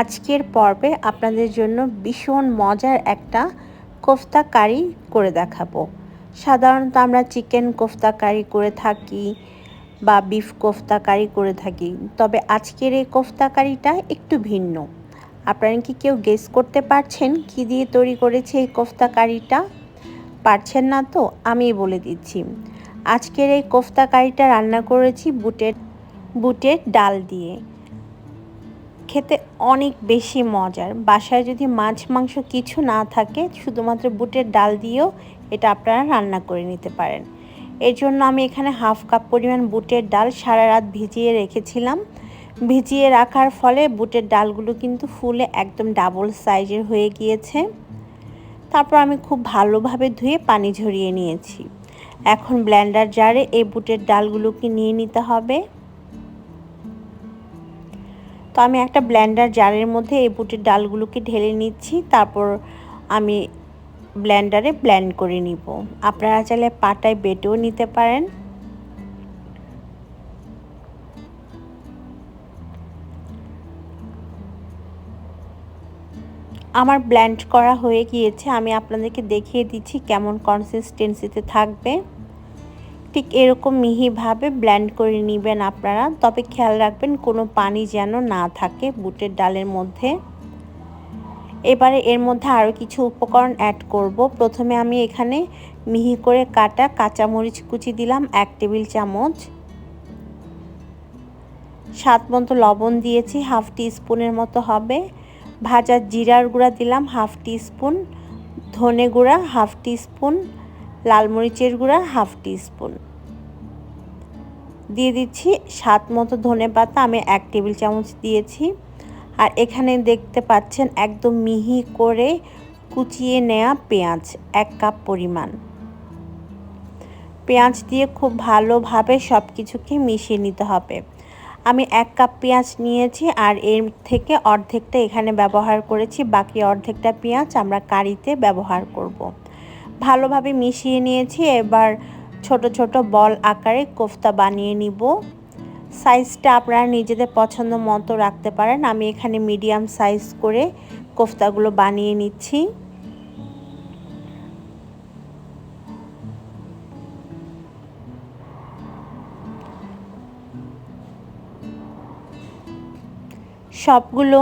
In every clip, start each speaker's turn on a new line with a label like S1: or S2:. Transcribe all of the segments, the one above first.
S1: আজকের পর্বে আপনাদের জন্য ভীষণ মজার একটা কোফতা কারি করে দেখাবো। সাধারণত আমরা চিকেন কোফতা কারি করে থাকি বা বিফ কোফতা কারি করে থাকি, তবে আজকের এই কোফতা কারিটা একটু ভিন্ন। আপনারা কি কেউ গেস করতে পারছেন কি দিয়ে তৈরি করেছে এই কোফতা কারিটা পারছেন না তো? আমি বলে দিচ্ছি। আজকের এই কোফতা কারিটা রান্না করেছি বুটের বুটের ডাল দিয়ে। খেতে অনেক বেশি মজার। বাসায় যদি মাছ, মাংস কিছু না থাকে, শুধুমাত্র বুটের ডাল দিয়েও এটা আপনারা রান্না করে নিতে পারেন। এর জন্য আমি এখানে হাফ কাপ পরিমাণ বুটের ডাল সারা রাত ভিজিয়ে রেখেছিলাম। ভিজিয়ে রাখার ফলে বুটের ডালগুলো কিন্তু ফুলে একদম ডাবল সাইজের হয়ে গিয়েছে। তারপর আমি খুব ভালোভাবে ধুয়ে পানি ঝরিয়ে নিয়েছি। এখন ব্ল্যান্ডার জারে এই বুটের ডালগুলোকে নিয়ে নিতে হবে। তো আমি একটা ব্ল্যান্ডার জারের মধ্যে এই বুটের ডালগুলোকে ঢেলে নিচ্ছি, তারপর আমি ব্ল্যান্ডারে ব্ল্যান্ড করে নিব। আপনারা চাইলে পাটায় বেটেও নিতে পারেন। আমার ব্ল্যান্ড করা হয়ে গিয়েছে, আমি আপনাদেরকে দেখিয়ে দিচ্ছি কেমন কনসিস্টেন্সিতে থাকবে। ঠিক এরকম মিহিভাবে ব্ল্যান্ড করে নেবেন আপনারা। তবে খেয়াল রাখবেন, কোনো পানি যেন না থাকে বুটের ডালের মধ্যে। এবারে এর মধ্যে আরও কিছু উপকরণ অ্যাড করব। প্রথমে আমি এখানে মিহি করে কাটা কাঁচামরিচ কুচি দিলাম এক টেবিল চামচ। স্বাদ মতো লবণ দিয়েছি, হাফ টি স্পুনের মতো হবে। ভাজা জিরার গুঁড়া দিলাম হাফ টি স্পুন ধনে গুঁড়া হাফ টি স্পুন লাল মরিচের গুঁড়া হাফ টি স্পুন দিয়ে দিচ্ছি স্বাদ মতো ধনে পাতা, আমি এক টেবিল চামচ দিয়েছি। আর এখানে দেখতে পাচ্ছেন একদম মিহি করে কুচিয়ে নেওয়া পেঁয়াজ, এক কাপ পরিমাণ। পেঁয়াজ দিয়ে খুব ভালোভাবে সব কিছুকে মিশিয়ে নিতে হবে। আমি এক কাপ পেঁয়াজ নিয়েছি আর এর থেকে অর্ধেকটা এখানে ব্যবহার করেছি, বাকি অর্ধেকটা পেঁয়াজ আমরা কারিতে ব্যবহার করব। ভালোভাবে মিশিয়ে নিয়েছি। এবার ছোট ছোট বল আকারে কোফতা বানিয়ে নিব। সাইজটা আপনারা নিজেদের পছন্দ মতো রাখতে পারেন। আমি এখানে মিডিয়াম সাইজ করে কোফতাগুলো বানিয়ে নিচ্ছি। সবগুলো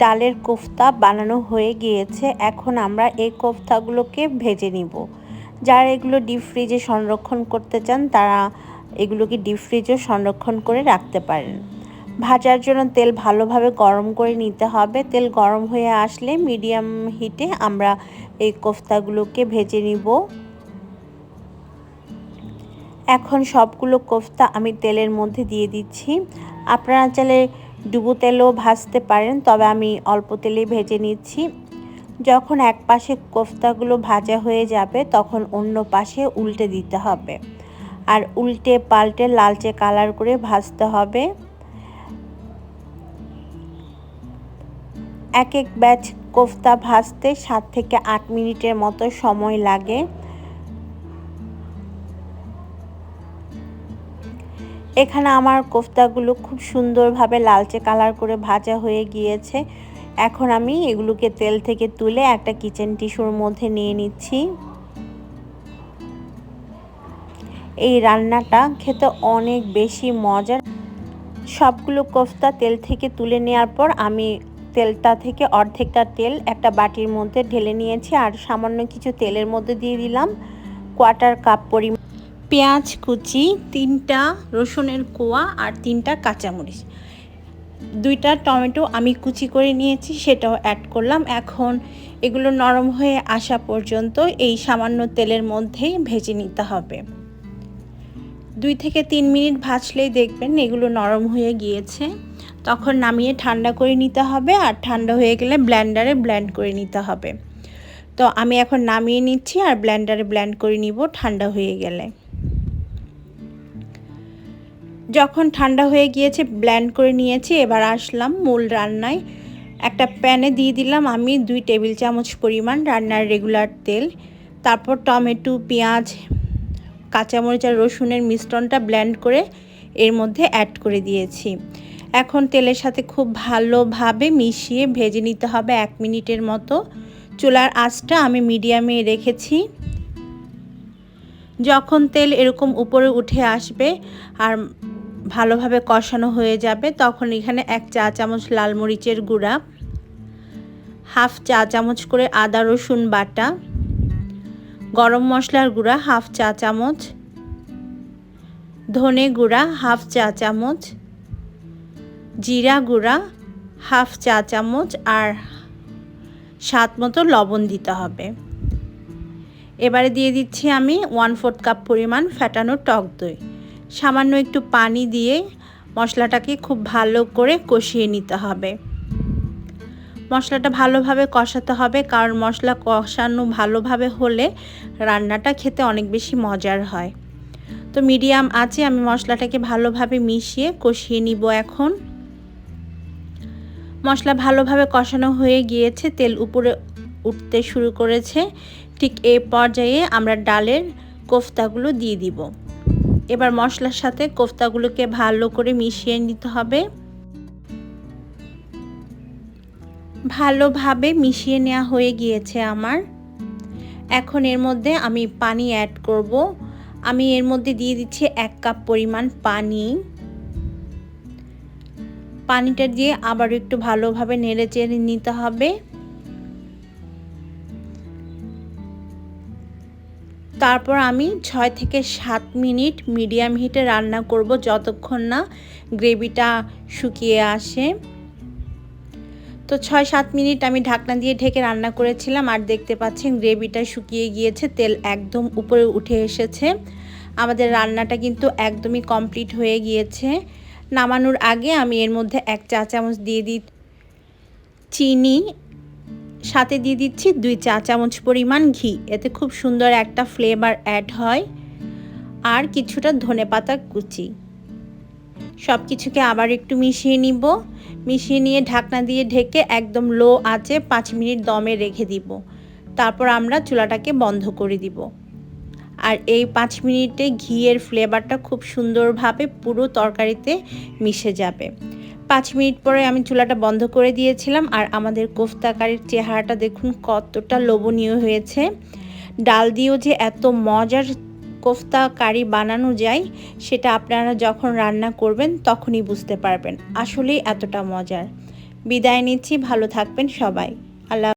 S1: ডালের কোফতা বানানো হয়ে গিয়েছে, এখন আমরা এই কোফতাগুলোকে ভেজে নিব। যারা এগুলো ডিপ ফ্রিজে সংরক্ষণ করতে চান, তারা এগুলোকে ডিপ ফ্রিজেও সংরক্ষণ করে রাখতে পারেন। ভাজার জন্য তেল ভালোভাবে গরম করে নিতে হবে। তেল গরম হয়ে আসলে মিডিয়াম হিটে আমরা এই কোফতাগুলোকে ভেজে নিব। এখন সবগুলো কোফতা আমি তেলের মধ্যে দিয়ে দিচ্ছি। আপনারা চাইলে ডুবো তেলও ভাজতে পারেন, তবে আমি অল্প তেলেই ভেজে নিচ্ছি। যখন এক পাশে কোফতাগুলো ভাজা হয়ে যাবে, তখন অন্য পাশে উল্টে দিতে হবে। আর উল্টে পাল্টে লালচে কালার করে ভাজতে হবে। এক এক ব্যাচ কোফতা ভাজতে সাত থেকে আট মিনিটের মতো সময় লাগে। এখানে আমার কোফতাগুলো খুব সুন্দরভাবে লালচে কালার করে ভাজা হয়ে গিয়েছে। এখন আমি এগুলোকে তেল থেকে তুলে একটা কিচেন টিস্যুর মধ্যে নিয়ে নিচ্ছি। এই রান্নাটা খেতে অনেক বেশি মজার। সবগুলো কোফতা তেল থেকে তুলে নেওয়ার পর আমি তেলটা থেকে অর্ধেকটা তেল একটা বাটির মধ্যে ঢেলে নিয়েছি আর সামান্য কিছু তেলের মধ্যে দিয়ে দিলাম। কোয়ার্টার কাপ পরিমাণ পেঁয়াজ কুচি, তিনটা রসুনের কোয়া আর তিনটা কাঁচামরিচ। দুইটা টমেটো আমি কুচি করে নিয়েছি, সেটাও অ্যাড করলাম। এখন এগুলো নরম হয়ে আসা পর্যন্ত এই সামান্য তেলের মধ্যেই ভেজে নিতে হবে। দুই থেকে তিন মিনিট ভাজলেই দেখবেন এগুলো নরম হয়ে গিয়েছে। তখন নামিয়ে ঠান্ডা করে নিতে হবে আর ঠান্ডা হয়ে গেলে ব্ল্যান্ডারে ব্ল্যান্ড করে নিতে হবে। তো আমি এখন নামিয়ে নিচ্ছি আর ব্ল্যান্ডারে ব্ল্যান্ড করে নিব ঠান্ডা হয়ে গেলে। যখন ঠান্ডা হয়ে গিয়েছে ব্ল্যান্ড করে নিয়েছি, এবার আসলাম মূল রান্নায়। একটা প্যানে দিয়ে দিলাম আমি দুই টেবিল চামচ পরিমাণ রান্নার রেগুলার তেল। তারপর টমেটো, পেঁয়াজ, কাঁচামরিচ আর রসুনের মিশ্রণটা ব্ল্যান্ড করে এর মধ্যে অ্যাড করে দিয়েছি। এখন তেলের সাথে খুব ভালোভাবে মিশিয়ে ভেজে নিতে হবে এক মিনিটের মতো। চুলার আঁচটা আমি মিডিয়ামে রেখেছি। যখন তেল এরকম উপরে উঠে আসবে আর ভালোভাবে কষানো হয়ে যাবে, তখন এখানে এক চা চামচ লাল মরিচের গুঁড়া, হাফ চা চামচ করে আদা রসুন বাটা, গরম মশলার গুঁড়া, হাফ চা চামচ, ধনে গুঁড়া, হাফ চা চামচ, জিরা গুঁড়া, হাফ চা চামচ আর স্বাদ মতো লবণ দিতে হবে। এবারে দিয়ে দিচ্ছি আমি ওয়ান ফোর্থ কাপ পরিমাণ ফ্যাটানো টক দই। সামান্য একটু পানি দিয়ে মশলাটাকে খুব ভালো করে কষিয়ে নিতে হবে। মশলাটা ভালোভাবে কষাতে হবে, কারণ মশলা কষানো ভালোভাবে হলে রান্নাটা খেতে অনেক বেশি মজার হয়। তো মিডিয়াম আছে আমি মশলাটাকে ভালোভাবে মিশিয়ে কষিয়ে নিব এখন। মশলা ভালোভাবে কষানো হয়ে গিয়েছে, তেল উপরে উঠতে শুরু করেছে। ঠিক এই পর্যায়ে আমরা ডালের কোফতাগুলো দিয়ে দিব। এবার মশলার সাথে কোফতাগুলোকে ভালো করে মিশিয়ে নিতে হবে। ভালোভাবে মিশিয়ে নেওয়া হয়ে গিয়েছে আমার। এখন এর মধ্যে আমি পানি অ্যাড করব। আমি এর মধ্যে দিয়ে দিচ্ছি এক কাপ পরিমাণ পানি। পানিটা দিয়ে আবার একটু ভালোভাবে নেড়ে চেড়ে নিতে হবে। তারপর আমি ছয় থেকে সাত মিনিট মিডিয়াম হিটে রান্না করব যতক্ষণ না গ্রেভিটা শুকিয়ে আসে। তো ছয় সাত মিনিট আমি ঢাকনা দিয়ে ঢেকে রান্না করেছিলাম আর দেখতে পাচ্ছেন গ্রেভিটা শুকিয়ে গিয়েছে, তেল একদম উপরে উঠে এসেছে। আমাদের রান্নাটা কিন্তু একদমই কমপ্লিট হয়ে গিয়েছে। নামানোর আগে আমি এর মধ্যে এক চা চামচ দিয়ে দিই চিনি সাথে দিয়ে দিচ্ছি দুই চা চামচ পরিমাণ ঘি। এতে খুব সুন্দর একটা ফ্লেভার অ্যাড হয়। আর কিছুটা ধনে পাতা কুচি। সব কিছুকে আবার একটু মিশিয়ে নিব। মিশিয়ে নিয়ে ঢাকনা দিয়ে ঢেকে একদম লো আঁচে পাঁচ মিনিট দমে রেখে দিব। তারপর আমরা চুলাটাকে বন্ধ করে দিব। আর এই পাঁচ মিনিটে ঘিয়ের ফ্লেভারটা খুব সুন্দরভাবে পুরো তরকারিতে মিশে যাবে। পাঁচ মিনিট পরে আমি চুলাটা বন্ধ করে দিয়েছিলাম আর আমাদের কোফতা কারির চেহারাটা দেখুন কতটা লোভনীয় হয়েছে। ডাল দিয়েও যে এত মজার কোফতা কারি বানানো যায়, সেটা আপনারা যখন রান্না করবেন তখনই বুঝতে পারবেন। আসলেই এতটা মজার। বিদায় নিচ্ছি, ভালো থাকবেন সবাই। আল্লাহ